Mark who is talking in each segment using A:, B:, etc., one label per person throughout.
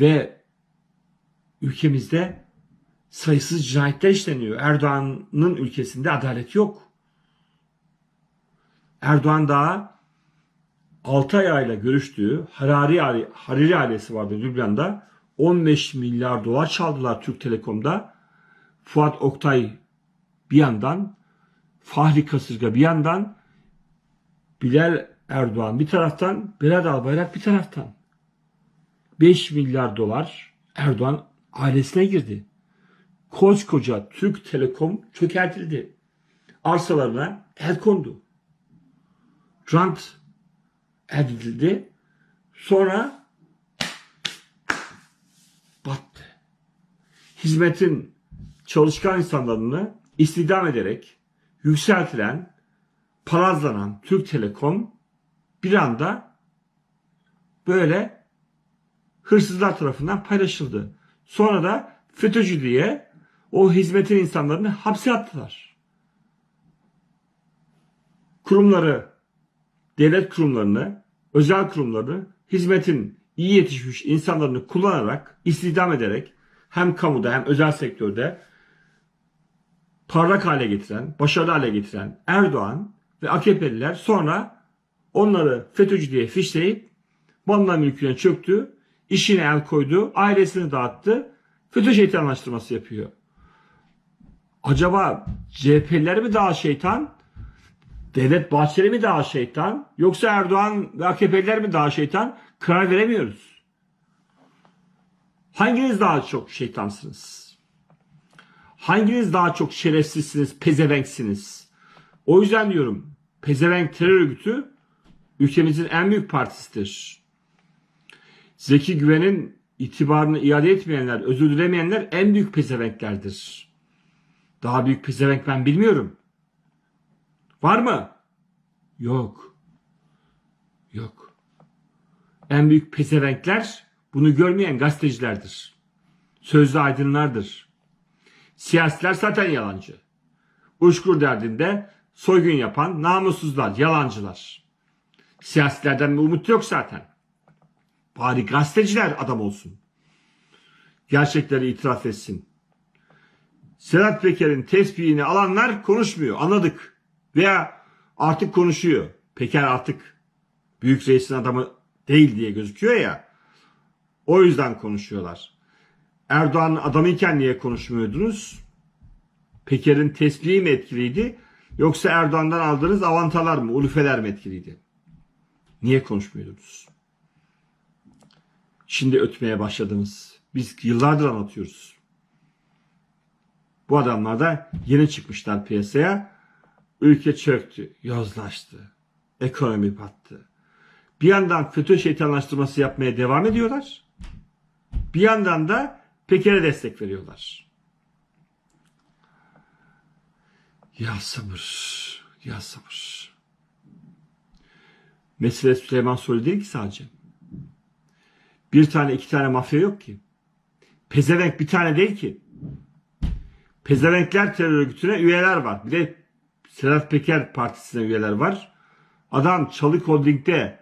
A: Ve ülkemizde sayısız cinayetler işleniyor. Erdoğan'ın ülkesinde adalet yok. Erdoğan daha 6 ayla görüştüğü Harari, Hariri ailesi vardı Lübnan'da. 15 milyar dolar çaldılar Türk Telekom'da. Fuat Oktay bir yandan, Fahri Kasırga bir yandan, Bilal Erdoğan bir taraftan, Berat Albayrak bir taraftan. 5 milyar dolar Erdoğan ailesine girdi. Koskoca Türk Telekom çökertildi. Arsalarına el kondu. Rant edildi. Sonra battı. Hizmetin çalışkan insanlarını istihdam ederek yükseltilen, palazlanan Türk Telekom bir anda böyle hırsızlar tarafından paylaşıldı. Sonra da FETÖ'cü diye o hizmetin insanlarını hapse attılar. Kurumları, devlet kurumlarını, özel kurumlarını, hizmetin iyi yetişmiş insanlarını kullanarak, istihdam ederek hem kamuda hem özel sektörde parlak hale getiren, başarılı hale getiren Erdoğan ve AKP'liler sonra onları FETÖ'cü diye fişleyip malına mülküne çöktü, işine el koydu, ailesini dağıttı, FETÖ şeytanlaştırması yapıyor. Acaba CHP'liler mi daha şeytan, Devlet Bahçeli mi daha şeytan, yoksa Erdoğan ve AKP'liler mi daha şeytan? Karar veremiyoruz. Hanginiz daha çok şeytansınız? Hanginiz daha çok şerefsizsiniz, pezevenksiniz? O yüzden diyorum, pezevenk terör örgütü ülkemizin en büyük partisidir. Zeki Güven'in itibarını iade etmeyenler, özür dilemeyenler en büyük pezevenklerdir. Daha büyük pezevenk ben bilmiyorum. Var mı? Yok. Yok. En büyük pezevenkler bunu görmeyen gazetecilerdir. Sözlü aydınlardır. Siyasiler zaten yalancı. Uçkur derdinde soygun yapan namussuzlar, yalancılar. Siyasilerden bir umut yok zaten. Bari gazeteciler adam olsun. Gerçekleri itiraf etsin. Sedat Peker'in tesbihini alanlar konuşmuyor. Anladık. Veya artık konuşuyor. Peker artık büyük reisin adamı değil diye gözüküyor ya. O yüzden konuşuyorlar. Erdoğan'ın adamıyken niye konuşmuyordunuz? Peker'in tesbihi mi etkiliydi? Yoksa Erdoğan'dan aldığınız avantalar mı, ulufeler mi etkiliydi? Niye konuşmuyordunuz? Şimdi ötmeye başladınız. Biz yıllardır anlatıyoruz. Bu adamlar da yeni çıkmışlar piyasaya. Ülke çöktü, yozlaştı. Ekonomi battı. Bir yandan FETÖ şeytanlaştırması yapmaya devam ediyorlar. Bir yandan da Peker'e destek veriyorlar. Ya sabır, ya sabır. Mesele Süleyman Soylu değil ki sadece. Bir tane iki tane mafya yok ki. Pezevenk bir tane değil ki. Pezevenkler terör örgütüne üyeler var. Bir de Sedat Peker partisine üyeler var. Adam Çalık Holding'de,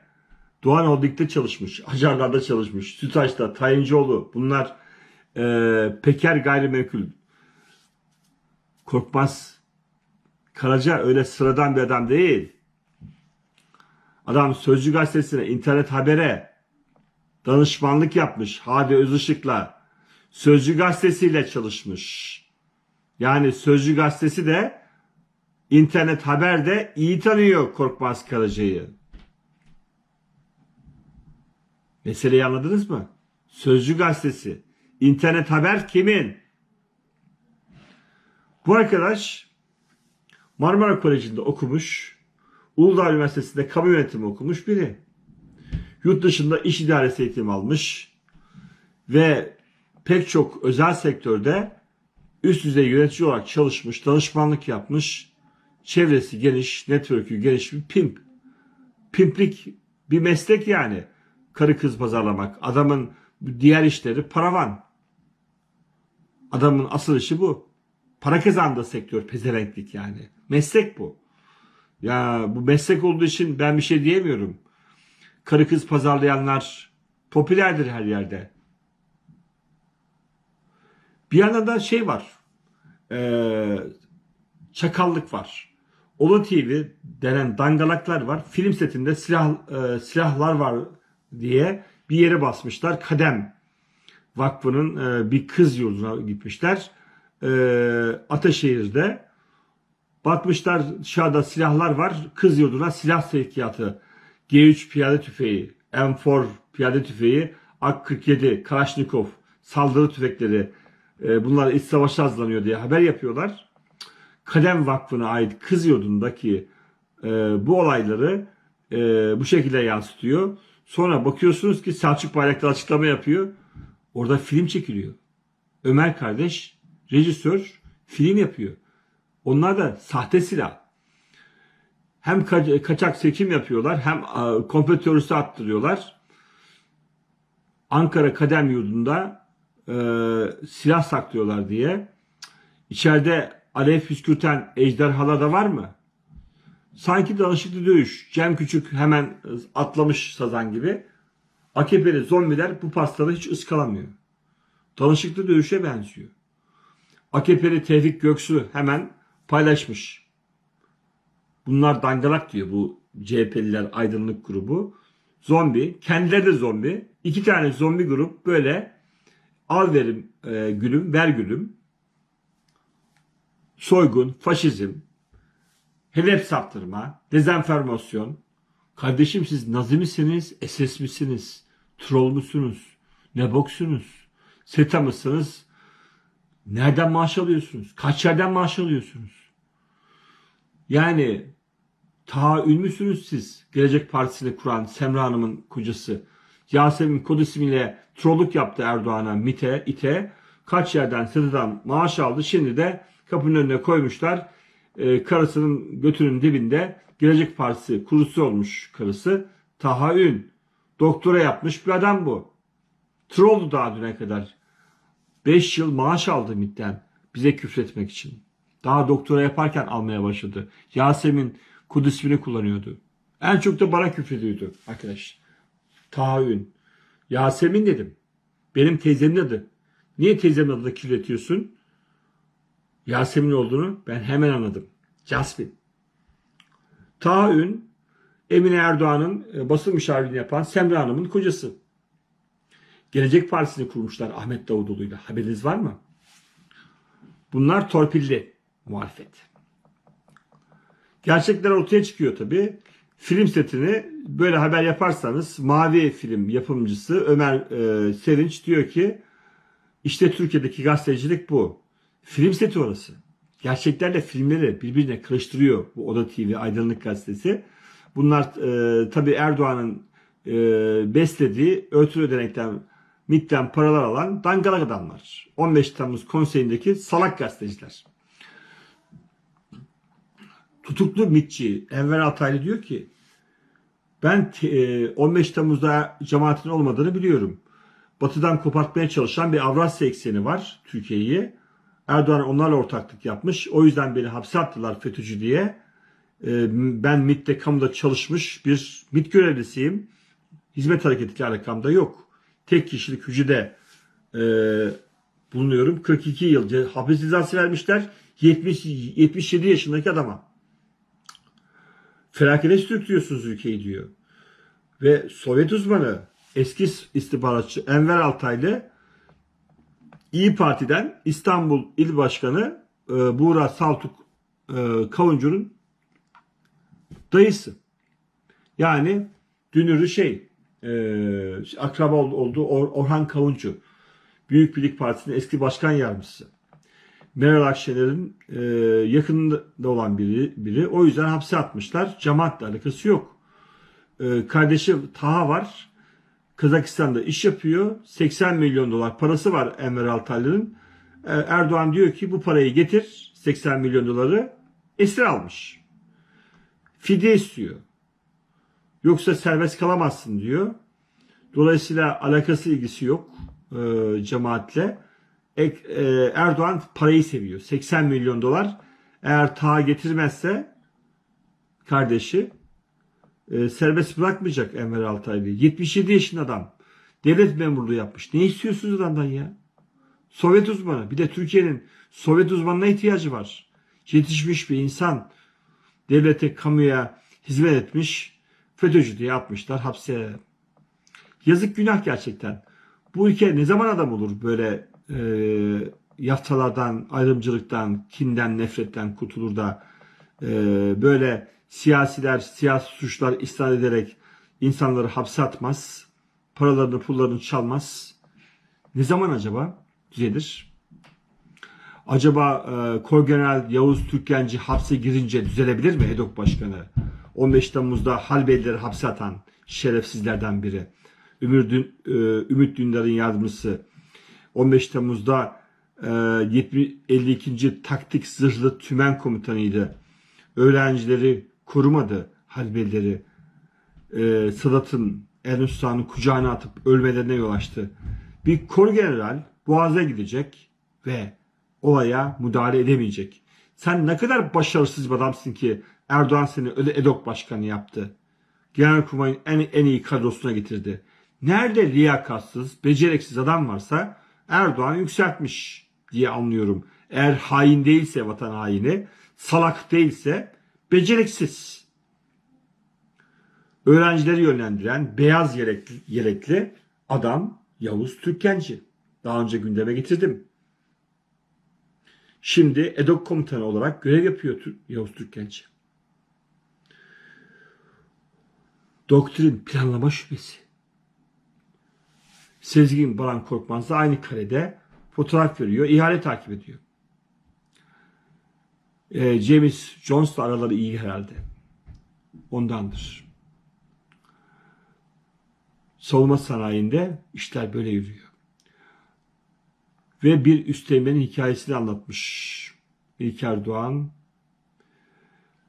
A: Doğan Holding'de çalışmış. Acarlar'da çalışmış. Sütaş'ta, Tayincioğlu. Bunlar e, Peker gayrimenkul. Korkmaz. Karaca öyle sıradan bir adam değil. Adam Sözcü Gazetesi'ne, internet habere danışmanlık yapmış. Hadi Özışık'la. Sözcü Gazetesi'yle çalışmış. Yani Sözcü Gazetesi de internet haberde iyi tanıyor Korkmaz Karaca'yı. Meseleyi anladınız mı? Sözcü Gazetesi. İnternet haber kimin? Bu arkadaş Marmara Koleji'nde okumuş. Uludağ Üniversitesi'nde kamu yönetimi okumuş biri. Yurt dışında iş idaresi eğitimi almış. Ve pek çok özel sektörde üst düzey yönetici olarak çalışmış, danışmanlık yapmış. Çevresi geniş, network'ü geniş bir pimp. Pimplik bir meslek yani. Karı kız pazarlamak. Adamın diğer işleri paravan. Adamın asıl işi bu. Para kazandığı sektör pezevenklik yani. Meslek bu. Ya bu meslek olduğu için ben bir şey diyemiyorum. Karı kız pazarlayanlar popülerdir her yerde. Bir yandan da şey var. Ee, çakallık var. Ulu TV denen dangalaklar var. Film setinde silah e, silahlar var diye bir yere basmışlar. Kadem Vakfı'nın e, bir kız yurduna gitmişler. E, Ataşehir'de bakmışlar dışarıda silahlar var. Kız yurduna silah sevkiyatı. G3 piyade tüfeği, M4 piyade tüfeği, AK-47, Kalashnikov, saldırı tüfekleri e, bunlar iç savaşa hazırlanıyor diye haber yapıyorlar. Kadem Vakfı'na ait kız yurdundaki e, bu olayları e, bu şekilde yansıtıyor. Sonra bakıyorsunuz ki Selçuk Bayraktar açıklama yapıyor. Orada film çekiliyor. Ömer kardeş rejisör film yapıyor. Onlar da sahte silah. Hem ka- kaçak seçim yapıyorlar hem komplo teröristi attırıyorlar. Ankara Kadem Yurdu'nda e, silah saklıyorlar diye. İçeride alev püskürten ejderhalar da var mı? Sanki danışıklı dövüş. Cem Küçük hemen atlamış sazan gibi. AKP'li zombiler bu pastaları hiç ıskalamıyor. Danışıklı dövüşe benziyor. AKP'li Tevfik Göksu hemen paylaşmış. Bunlar dangalak diyor bu CHP'liler aydınlık grubu. Zombi, kendileri de zombi. İki tane zombi grup böyle al verim e, gülüm, ver gülüm. Soygun, faşizm, hedef saptırma, dezenformasyon. Kardeşim siz Nazi misiniz, SS misiniz, troll musunuz, ne boksunuz, SETA mısınız? Nereden maaş alıyorsunuz? Kaç yerden maaş alıyorsunuz? Yani tahayyül müsünüz siz? Gelecek Partisi'ni kuran Semra Hanım'ın kocası. Yasemin kod ismiyle trolluk yaptı Erdoğan'a, MIT'e, İT'e. Kaç yerden SETA'dan maaş aldı. Şimdi de kapının önüne koymuşlar. Ee, karısının götünün dibinde Gelecek Partisi kurusu olmuş karısı. Tahayyül. Doktora yapmış bir adam bu. Trolldu daha düne kadar. 5 yıl maaş aldı MİT'ten bize küfretmek için. Daha doktora yaparken almaya başladı. Yasemin kod ismini kullanıyordu. En çok da bana küfrediyordu arkadaş. Tahayyül. Yasemin dedim. Benim teyzemin adı. Niye teyzemin adını kirletiyorsun? Yasemin olduğunu ben hemen anladım. Jasmin. Tahayyül Emine Erdoğan'ın e, basın müşavirliğini yapan Semra Hanım'ın kocası. Gelecek Partisi'ni kurmuşlar Ahmet Davutoğlu'yla. Haberiniz var mı? Bunlar torpilli muhalefet. Gerçekler ortaya çıkıyor tabii. Film setini böyle haber yaparsanız Mavi Film yapımcısı Ömer e, Sevinç diyor ki işte Türkiye'deki gazetecilik bu. Film seti orası. Gerçeklerle filmleri birbirine karıştırıyor bu Oda TV Aydınlık Gazetesi. Bunlar e, tabii Erdoğan'ın e, beslediği örtülü ödenekten MİT'ten paralar alan dangalak adamlar. 15 Temmuz konseyindeki salak gazeteciler. Tutuklu MİTçi Enver Ataylı diyor ki ben e, 15 Temmuz'da cemaatin olmadığını biliyorum. Batıdan kopartmaya çalışan bir Avrasya ekseni var Türkiye'yi. Erdoğan onlarla ortaklık yapmış. O yüzden beni hapse attılar FETÖ'cü diye. E, ben MİT'te kamuda çalışmış bir MİT görevlisiyim. Hizmet hareketiyle alakamda yok. Tek kişilik hücrede e, bulunuyorum. 42 yıl hapis cezası vermişler. 70, 77 yaşındaki adama. Felakete sürüklüyorsunuz ülkeyi diyor. Ve Sovyet uzmanı eski istihbaratçı Enver Altaylı İyi Parti'den İstanbul İl Başkanı e, Buğra Saltuk e, Kavuncu'nun dayısı. Yani dünürü şey e, akraba ol- olduğu Or- Orhan Kavuncu. Büyük Birlik Partisi'nin eski başkan yardımcısı. Meral Akşener'in e, yakınında olan biri, biri. O yüzden hapse atmışlar. Cemaatle alakası yok. E, kardeşi Taha var. Kazakistan'da iş yapıyor. 80 milyon dolar parası var Enver Altaylı'nın. E, Erdoğan diyor ki bu parayı getir 80 milyon doları esir almış. Fidye istiyor. Yoksa serbest kalamazsın diyor. Dolayısıyla alakası ilgisi yok e, cemaatle. E, Erdoğan parayı seviyor. 80 milyon dolar. Eğer ta getirmezse kardeşi e, serbest bırakmayacak Enver Altaylı'yı. 77 yaşında adam. Devlet memurluğu yapmış. Ne istiyorsunuz adamdan ya? Sovyet uzmanı. Bir de Türkiye'nin Sovyet uzmanına ihtiyacı var. Yetişmiş bir insan devlete, kamuya hizmet etmiş, FETÖ'cü diye atmışlar hapse. Yazık günah gerçekten. Bu ülke ne zaman adam olur böyle e, yaftalardan, ayrımcılıktan, kinden, nefretten kurtulur da e, böyle siyasiler, siyasi suçlar isnat ederek insanları hapse atmaz, paralarını, pullarını çalmaz. Ne zaman acaba düzelir? Acaba e, Korgeneral Yavuz Türkgenci hapse girince düzelebilir mi EDOK Başkanı? 15 Temmuz'da Halbeylileri hapse atan şerefsizlerden biri. Ümür Dün, e, Ümit Dündar'ın yardımcısı. 15 Temmuz'da e, 70, 52. Taktik Zırhlı Tümen Komutanıydı. Öğrencileri korumadı Halbeylileri. E, Sadat'ın El Nusra'nın kucağına atıp ölmelerine yol açtı. Bir kor general Boğaz'a gidecek ve olaya müdahale edemeyecek. Sen ne kadar başarısız bir adamsın ki Erdoğan seni öyle EDOK başkanı yaptı. Genelkurmay'ın en, en iyi kadrosuna getirdi. Nerede liyakatsız, beceriksiz adam varsa Erdoğan yükseltmiş diye anlıyorum. Eğer hain değilse vatan haini, salak değilse beceriksiz. Öğrencileri yönlendiren beyaz yelekli, yelekli adam Yavuz Türkkenci. Daha önce gündeme getirdim. Şimdi EDOK komutanı olarak görev yapıyor Yavuz Türkkenci. Doktrin planlama şubesi. Sezgin Baran Korkmaz da aynı karede fotoğraf veriyor, ihale takip ediyor. Ee, James Jones'la araları iyi herhalde. Ondandır. Savunma sanayinde işler böyle yürüyor. Ve bir üsteğmenin hikayesini anlatmış. İlker Doğan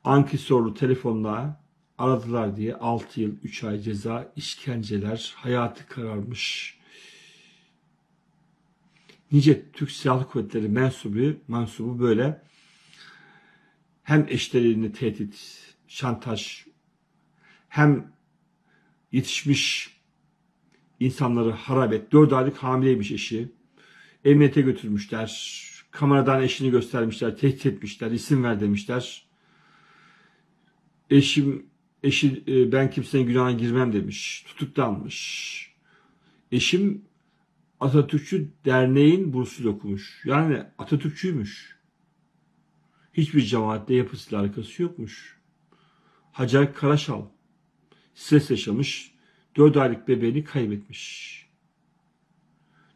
A: Ankisorlu telefonla aradılar diye 6 yıl 3 ay ceza, işkenceler, hayatı kararmış. Nice Türk Silahlı Kuvvetleri mensubu, mensubu böyle hem eşlerini tehdit, şantaj, hem yetişmiş insanları harabet, 4 aylık hamileymiş eşi, emniyete götürmüşler, kameradan eşini göstermişler, tehdit etmişler, isim ver demişler. Eşim, eşi e, ben kimsenin günahına girmem demiş, tutuklanmış. Eşim Atatürkçü Derneği'nin bursuyla okumuş. Yani Atatürkçüymüş. Hiçbir cemaatle yapısıyla alakası yokmuş. Hacer Karaşal stres yaşamış, 4 aylık bebeğini kaybetmiş.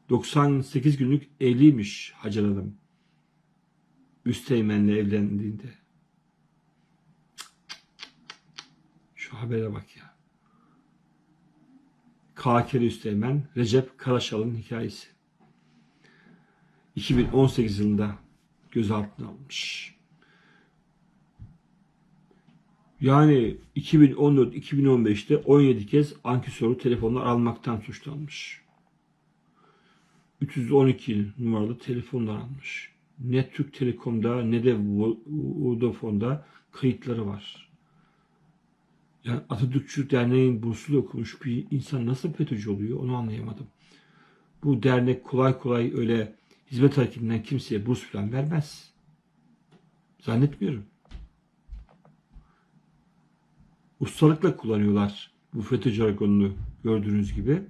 A: 98 günlük evliymiş Hacer Hanım. Üsteğmenle evlendiğinde. Şu habere bak ya. Kakeri Üsteğmen, Recep Karaşal'ın hikayesi. 2018 yılında gözaltına alınmış. Yani 2014-2015'te 17 kez ankesörlü telefonlar almaktan suçlanmış. 312 numaralı telefonlar almış. Ne Türk Telekom'da ne de Vo- Vodafone'da kayıtları var. Yani Atatürkçü Derneği'nin bursuyla okumuş bir insan nasıl FETÖ'cü oluyor onu anlayamadım. Bu dernek kolay kolay öyle hizmet hareketinden kimseye burs falan vermez. Zannetmiyorum. Ustalıkla kullanıyorlar bu FETÖ jargonunu gördüğünüz gibi.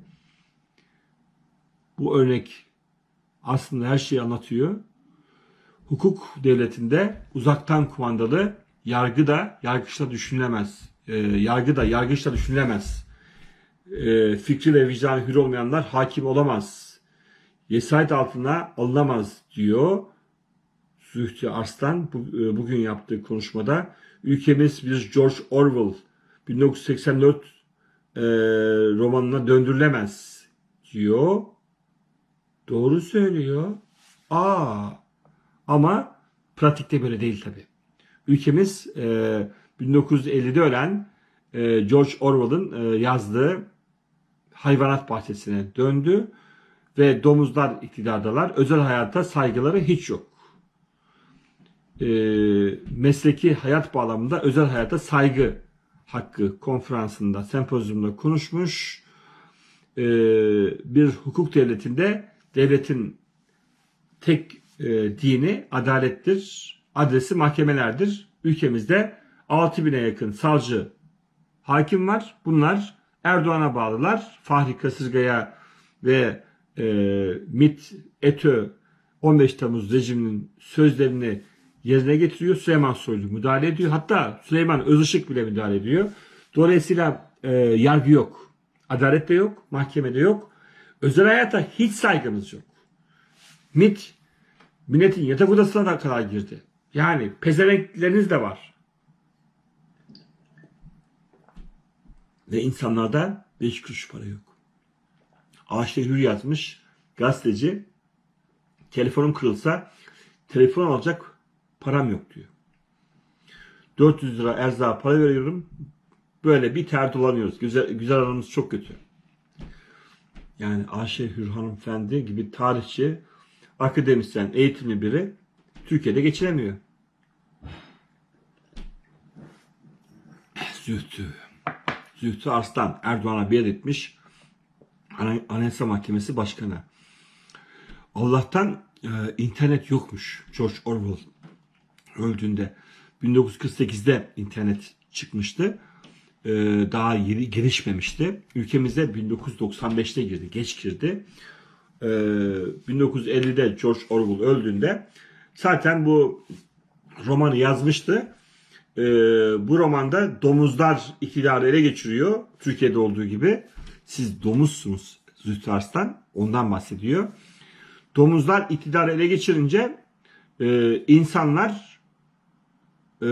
A: Bu örnek aslında her şeyi anlatıyor. Hukuk devletinde uzaktan kumandalı yargı da yargıçla düşünülemez. Ee, yargı da yargıçla düşünülemez. Ee, fikri ve vicdanı hür olmayanlar hakim olamaz. Vesayet altına alınamaz diyor Zühtü Arslan bu, e, bugün yaptığı konuşmada. Ülkemiz bir George Orwell 1984 e, romanına döndürülemez diyor. Doğru söylüyor. Aa, ama pratikte böyle değil tabi. Ülkemiz e, 1950'de ölen e, George Orwell'ın e, yazdığı hayvanat bahçesine döndü ve domuzlar iktidardalar. Özel hayata saygıları hiç yok. E, mesleki hayat bağlamında özel hayata saygı hakkı konferansında, sempozyumda konuşmuş. E, bir hukuk devletinde devletin tek e, dini adalettir. Adresi mahkemelerdir. Ülkemizde 6000'e yakın savcı hakim var. Bunlar Erdoğan'a bağlılar. Fahri Kasırga'ya ve e, MIT, ETÖ 15 Temmuz rejiminin sözlerini yerine getiriyor. Süleyman Soylu müdahale ediyor. Hatta Süleyman Özışık bile müdahale ediyor. Dolayısıyla e, yargı yok. Adalet de yok. Mahkeme de yok. Özel hayata hiç saygımız yok. MIT milletin yatak odasına da kadar girdi. Yani pezevenkleriniz de var. Ve insanlarda 5 kuruş para yok. Ağaçta hür yazmış gazeteci telefonum kırılsa telefon alacak param yok diyor. 400 lira erzağa para veriyorum. Böyle bir ter dolanıyoruz. Güzel, güzel aramız çok kötü. Yani Ayşe Hür hanımefendi gibi tarihçi, akademisyen, eğitimli biri Türkiye'de geçinemiyor. Zühtü. Zühtü Arslan Erdoğan'a biat etmiş. Ana- Anayasa Mahkemesi Başkanı. Allah'tan e, internet yokmuş George Orwell öldüğünde. 1948'de internet çıkmıştı. E, daha yeni gelişmemişti. Ülkemizde 1995'te girdi. Geç girdi. E, 1950'de George Orwell öldüğünde zaten bu romanı yazmıştı. E, bu romanda domuzlar iktidarı ele geçiriyor. Türkiye'de olduğu gibi. Siz domuzsunuz Zühtü Arslan. Ondan bahsediyor. Domuzlar iktidarı ele geçirince e, insanlar e,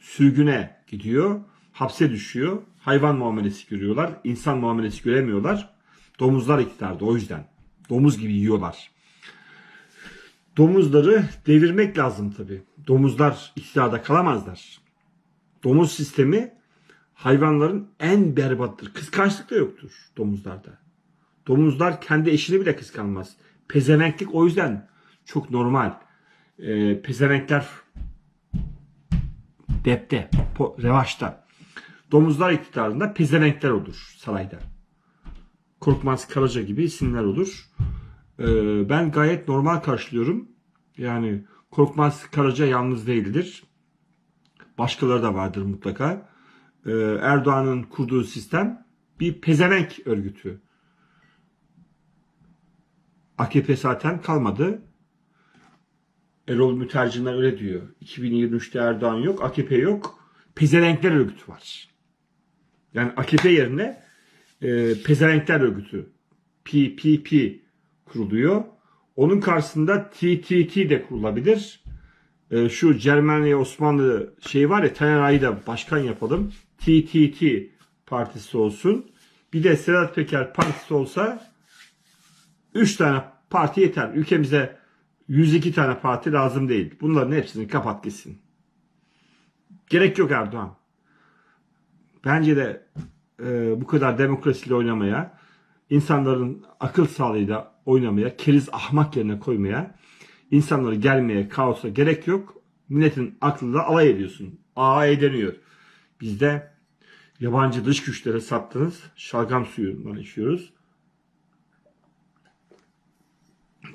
A: sürgüne gidiyor. Hapse düşüyor. Hayvan muamelesi görüyorlar. insan muamelesi göremiyorlar. Domuzlar iktidarda o yüzden. Domuz gibi yiyorlar. Domuzları devirmek lazım tabii. Domuzlar iktidarda kalamazlar. Domuz sistemi hayvanların en berbattır. Kıskançlık da yoktur domuzlarda. Domuzlar kendi eşini bile kıskanmaz. Pezevenklik o yüzden çok normal. Ee, pezevenkler depte, po, revaçta. Domuzlar iktidarında pezevenkler olur sarayda. Korkmaz Karaca gibi isimler olur. Ee, ben gayet normal karşılıyorum. Yani Korkmaz Karaca yalnız değildir. Başkaları da vardır mutlaka. Ee, Erdoğan'ın kurduğu sistem bir pezevenk örgütü. AKP zaten kalmadı. Erol Mütercimler öyle diyor. 2023'te Erdoğan yok, AKP yok. Pezevenkler örgütü var. Yani AKP yerine e, Pezevenkler örgütü PPP kuruluyor. Onun karşısında TTT de kurulabilir. E, şu Cermanya Osmanlı şey var ya Taneray'ı da başkan yapalım. TTT partisi olsun. Bir de Sedat Peker partisi olsa 3 tane parti yeter. Ülkemize 102 tane parti lazım değil. Bunların hepsini kapat gitsin. Gerek yok Erdoğan. Bence de e, bu kadar demokrasiyle oynamaya, insanların akıl sağlığıyla oynamaya, keriz ahmak yerine koymaya, insanları gelmeye, kaosa gerek yok. Milletin aklıyla alay ediyorsun. Aa edeniyor. Bizde yabancı dış güçlere sattınız. Şalgam suyundan içiyoruz.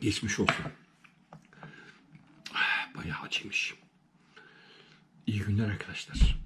A: Geçmiş olsun. Bayağı acıymış. İyi günler arkadaşlar.